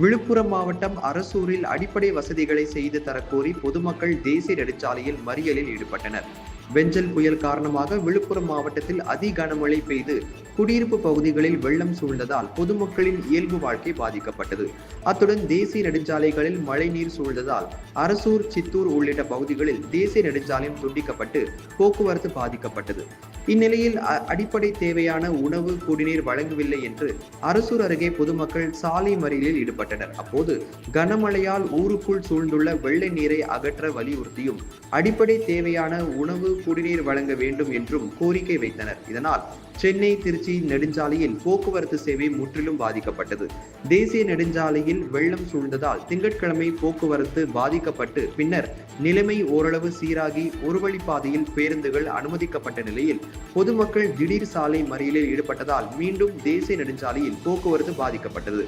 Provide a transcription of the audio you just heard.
விழுப்புரம் மாவட்டம் அரசூரில் அடிப்படை வசதிகளை செய்து தரக்கோரி பொதுமக்கள் தேசிய நெடுஞ்சாலையில் மறியலில் ஈடுபட்டனர். வெஞ்சல் புயல் காரணமாக விழுப்புரம் மாவட்டத்தில் அதி கனமழை பெய்து குடியிருப்பு பகுதிகளில் வெள்ளம் சூழ்ந்ததால் பொதுமக்களின் இயல்பு வாழ்க்கை பாதிக்கப்பட்டது. அத்துடன் தேசிய நெடுஞ்சாலைகளில் மழைநீர் சூழ்ந்ததால் அரசூர் சித்தூர் உள்ளிட்ட பகுதிகளில் தேசிய நெடுஞ்சாலையும் துண்டிக்கப்பட்டு போக்குவரத்து பாதிக்கப்பட்டது. இந்நிலையில் அ- அடிப்படை தேவையான உணவு குடிநீர் வழங்கவில்லை என்று அரசூர் அருகே பொதுமக்கள் சாலை மறியலில் ஈடுபட்டனர். அப்போது கனமழையால் ஊருக்குள் சூழ்ந்துள்ள வெள்ள நீரை அகற்ற வலியுறுத்தியும் அடிப்படை தேவையான உணவு குடிநீர் வழங்க வேண்டும் என்றும் கோரிக்கை வைத்தனர். இதனால் சென்னை திருச்சி நெடுஞ்சாலையில் போக்குவரத்து சேவை முற்றிலும் பாதிக்கப்பட்டது. தேசிய நெடுஞ்சாலையில் வெள்ளம் சூழ்ந்ததால் திங்கட்கிழமை போக்குவரத்து பாதிக்கப்பட்டு பின்னர் நிலைமை ஓரளவு சீராகி ஒருவழிப்பாதையில் பேருந்துகள் அனுமதிக்கப்பட்ட நிலையில் பொதுமக்கள் திடீர் சாலை மறியலில் ஈடுபட்டதால் மீண்டும் தேசிய நெடுஞ்சாலையில் போக்குவரத்து பாதிக்கப்பட்டது.